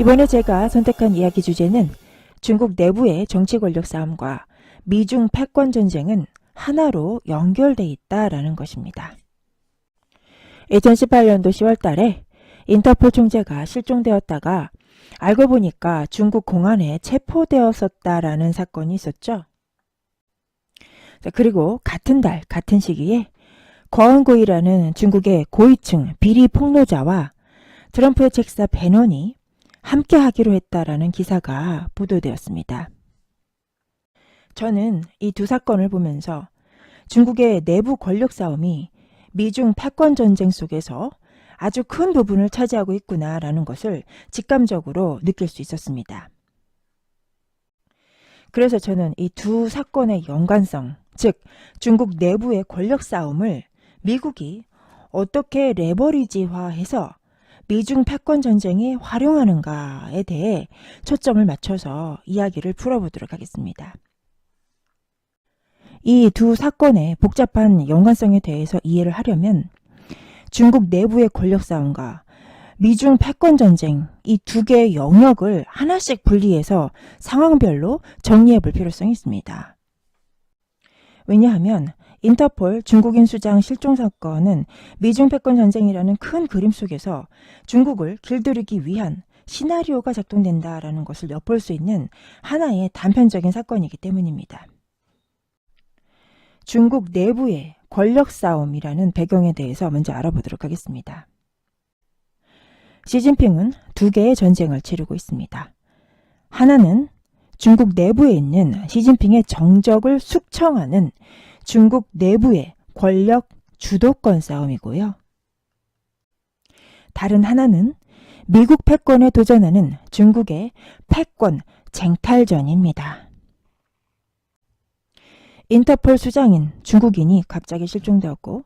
이번에 제가 선택한 이야기 주제는 중국 내부의 정치 권력 싸움과 미중 패권 전쟁은 하나로 연결돼 있다라는 것입니다. 2018년도 10월 달에 인터폴 총재가 실종되었다가 알고 보니까 중국 공안에 체포되었었다라는 사건이 있었죠. 자, 그리고 같은 달, 같은 시기에 거은고이라는 중국의 고위층 비리 폭로자와 트럼프의 책사 베넌이 함께 하기로 했다라는 기사가 보도되었습니다. 저는 이 두 사건을 보면서 중국의 내부 권력 싸움이 미중 패권 전쟁 속에서 아주 큰 부분을 차지하고 있구나라는 것을 직감적으로 느낄 수 있었습니다. 그래서 저는 이 두 사건의 연관성, 즉 중국 내부의 권력 싸움을 미국이 어떻게 레버리지화해서 미중 패권 전쟁에 활용하는가에 대해 초점을 맞춰서 이야기를 풀어보도록 하겠습니다. 이 두 사건의 복잡한 연관성에 대해서 이해를 하려면 중국 내부의 권력 싸움과 미중 패권 전쟁 이 두 개의 영역을 하나씩 분리해서 상황별로 정리해 볼 필요성이 있습니다. 왜냐하면 인터폴 중국인 수장 실종 사건은 미중 패권 전쟁이라는 큰 그림 속에서 중국을 길들이기 위한 시나리오가 작동된다라는 것을 엿볼 수 있는 하나의 단편적인 사건이기 때문입니다. 중국 내부의 권력 싸움이라는 배경에 대해서 먼저 알아보도록 하겠습니다. 시진핑은 두 개의 전쟁을 치르고 있습니다. 하나는 중국 내부에 있는 시진핑의 정적을 숙청하는 중국 내부의 권력 주도권 싸움이고요. 다른 하나는 미국 패권에 도전하는 중국의 패권 쟁탈전입니다. 인터폴 수장인 중국인이 갑자기 실종되었고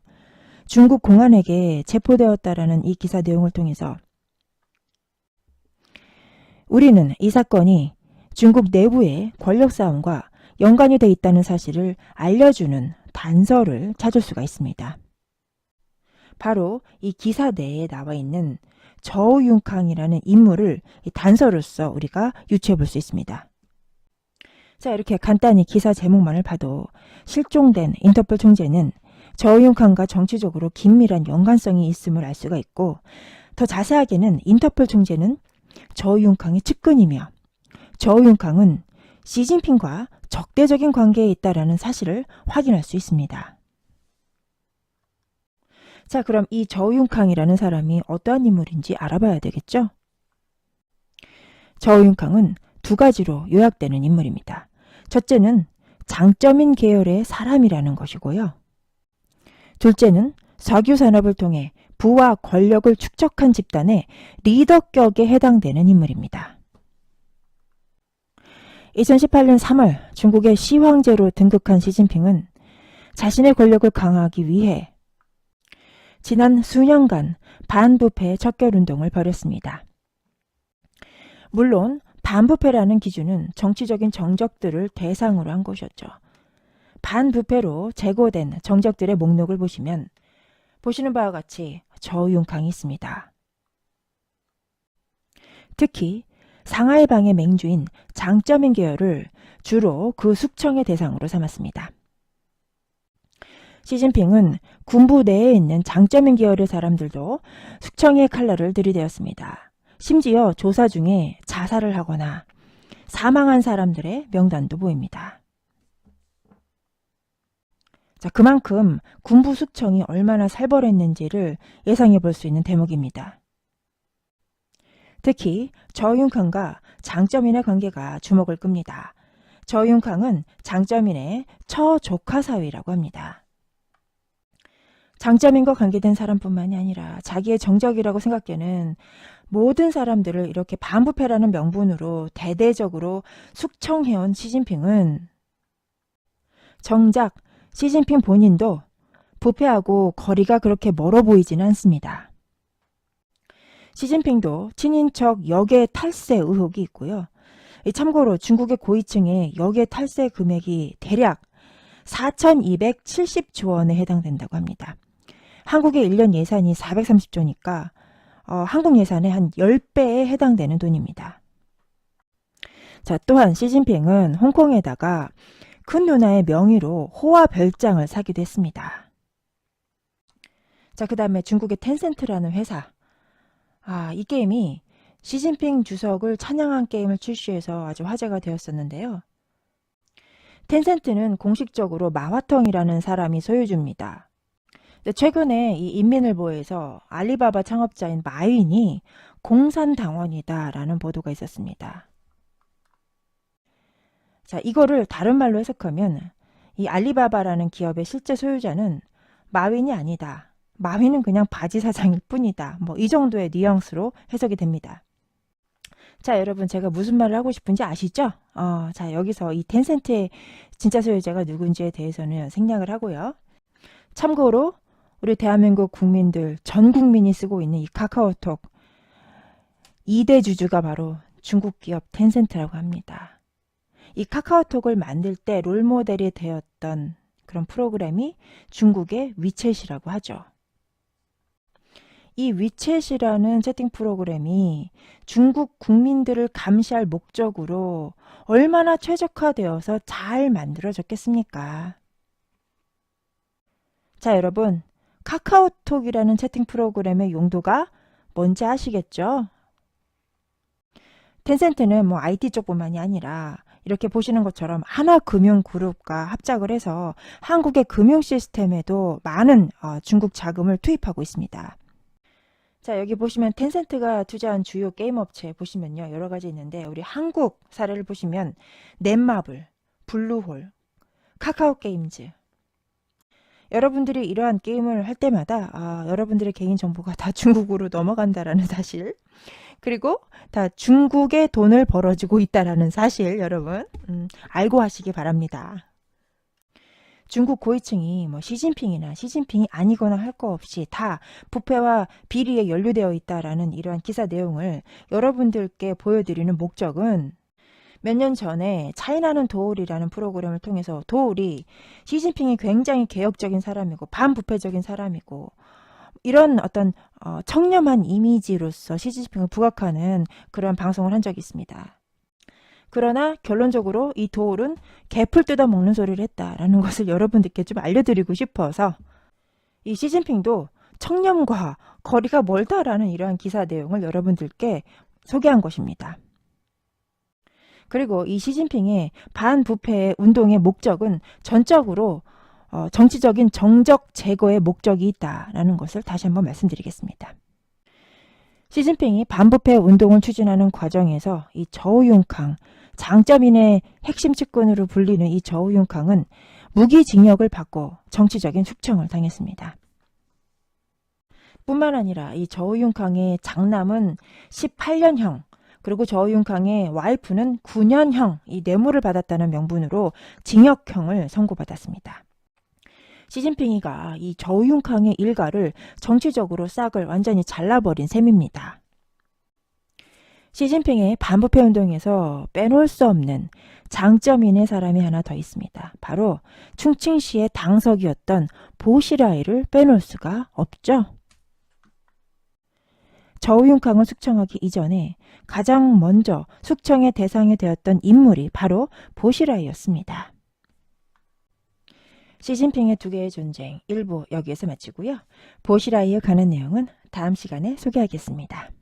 중국 공안에게 체포되었다라는 이 기사 내용을 통해서 우리는 이 사건이 중국 내부의 권력 싸움과 연관이 돼 있다는 사실을 알려주는 단서를 찾을 수가 있습니다. 바로 이 기사 내에 나와 있는 저우융캉이라는 인물을 이 단서로서 우리가 유추해 볼 수 있습니다. 자, 이렇게 간단히 기사 제목만을 봐도 실종된 인터폴 총재는 저우융캉과 정치적으로 긴밀한 연관성이 있음을 알 수가 있고 더 자세하게는 인터폴 총재는 저우융캉의 측근이며 저우융캉은 시진핑과 적대적인 관계에 있다라는 사실을 확인할 수 있습니다. 자, 그럼 이 저우융캉이라는 사람이 어떠한 인물인지 알아봐야 되겠죠? 저우융캉은 두 가지로 요약되는 인물입니다. 첫째는 장점인 계열의 사람이라는 것이고요. 둘째는 석유 산업을 통해 부와 권력을 축적한 집단의 리더격에 해당되는 인물입니다. 2018년 3월 중국의 시황제로 등극한 시진핑은 자신의 권력을 강화하기 위해 지난 수년간 반부패 척결운동을 벌였습니다. 물론 반부패라는 기준은 정치적인 정적들을 대상으로 한 것이었죠. 반부패로 제거된 정적들의 목록을 보시면 보시는 바와 같이 저윤강이 있습니다. 특히 상하이방의 맹주인 장점인 계열을 주로 그 숙청의 대상으로 삼았습니다. 시진핑은 군부 내에 있는 장점인 계열의 사람들도 숙청의 칼날을 들이대었습니다. 심지어 조사 중에 자살을 하거나 사망한 사람들의 명단도 보입니다. 자, 그만큼 군부 숙청이 얼마나 살벌했는지를 예상해 볼 수 있는 대목입니다. 특히 저윤캉과 장점인의 관계가 주목을 끕니다. 저윤캉은 장점인의 처조카 사위라고 합니다. 장점인과 관계된 사람뿐만이 아니라 자기의 정적이라고 생각되는 모든 사람들을 이렇게 반부패라는 명분으로 대대적으로 숙청해온 시진핑은 정작 시진핑 본인도 부패하고 거리가 그렇게 멀어 보이지는 않습니다. 시진핑도 친인척 역의 탈세 의혹이 있고요. 참고로 중국의 고위층의 역의 탈세 금액이 대략 4,270조 원에 해당된다고 합니다. 한국의 1년 예산이 430조니까 어, 한국 예산의 한 10배에 해당되는 돈입니다. 자, 또한 시진핑은 홍콩에다가 큰 누나의 명의로 호화 별장을 사기도 했습니다. 자, 그 다음에 중국의 텐센트라는 회사. 아, 이 게임이 시진핑 주석을 찬양한 게임을 출시해서 아주 화제가 되었었는데요. 텐센트는 공식적으로 마화텅이라는 사람이 소유주입니다. 최근에 이 인민일보에서 알리바바 창업자인 마윈이 공산당원이다라는 보도가 있었습니다. 자, 이거를 다른 말로 해석하면 이 알리바바라는 기업의 실제 소유자는 마윈이 아니다. 마윈은 그냥 바지 사장일 뿐이다. 뭐 이 정도의 뉘앙스로 해석이 됩니다. 자, 여러분 제가 무슨 말을 하고 싶은지 아시죠? 어, 자, 여기서 이 텐센트의 진짜 소유자가 누군지에 대해서는 생략을 하고요. 참고로 우리 대한민국 국민들 전 국민이 쓰고 있는 이 카카오톡 2대 주주가 바로 중국 기업 텐센트라고 합니다. 이 카카오톡을 만들 때 롤모델이 되었던 그런 프로그램이 중국의 위챗이라고 하죠. 이 위챗이라는 채팅 프로그램이 중국 국민들을 감시할 목적으로 얼마나 최적화되어서 잘 만들어졌겠습니까? 자, 여러분. 카카오톡이라는 채팅 프로그램의 용도가 뭔지 아시겠죠? 텐센트는 뭐 IT 쪽뿐만이 아니라 이렇게 보시는 것처럼 하나금융그룹과 합작을 해서 한국의 금융 시스템에도 많은 어, 중국 자금을 투입하고 있습니다. 자, 여기 보시면 텐센트가 투자한 주요 게임 업체 보시면요. 여러 가지 있는데 우리 한국 사례를 보시면 넷마블, 블루홀, 카카오 게임즈. 여러분들이 이러한 게임을 할 때마다 아, 여러분들의 개인 정보가 다 중국으로 넘어간다라는 사실. 그리고 다 중국의 돈을 벌어주고 있다라는 사실 여러분 음, 알고 하시기 바랍니다. 중국 고위층이 뭐 시진핑이나 시진핑이 아니거나 할 거 없이 다 부패와 비리에 연루되어 있다라는 이러한 기사 내용을 여러분들께 보여드리는 목적은 몇년 전에 차이나는 도울이라는 프로그램을 통해서 도울이 시진핑이 굉장히 개혁적인 사람이고 반부패적인 사람이고 이런 어떤 어, 청렴한 이미지로서 시진핑을 부각하는 그런 방송을 한 적이 있습니다. 그러나 결론적으로 이 도울은 개풀 뜯어 먹는 소리를 했다라는 것을 여러분들께 좀 알려드리고 싶어서 이 시진핑도 청렴과 거리가 멀다라는 이러한 기사 내용을 여러분들께 소개한 것입니다. 그리고 이 시진핑의 반부패 운동의 목적은 전적으로 어, 정치적인 정적 제거의 목적이 있다라는 것을 다시 한번 말씀드리겠습니다. 시진핑이 반부패 운동을 추진하는 과정에서 이 저우융캉, 장점인의 핵심 측근으로 불리는 이 저우융캉은 무기징역을 받고 정치적인 숙청을 당했습니다. 뿐만 아니라 이 저우융캉의 장남은 18년형, 그리고 저우융캉의 와이프는 9년형 이 뇌물을 받았다는 명분으로 징역형을 선고받았습니다. 시진핑이가 이 저우융캉의 일가를 정치적으로 싹을 완전히 잘라버린 셈입니다. 시진핑의 반부패 운동에서 빼놓을 수 없는 장점인의 사람이 하나 더 있습니다. 바로 충칭시의 당석이었던 보시라이를 빼놓을 수가 없죠. 저우융캉을 숙청하기 이전에 가장 먼저 숙청의 대상이 되었던 인물이 바로 보시라이였습니다. 시진핑의 두 개의 전쟁 일부 여기에서 마치고요. 보시라이에 가는 내용은 다음 시간에 소개하겠습니다.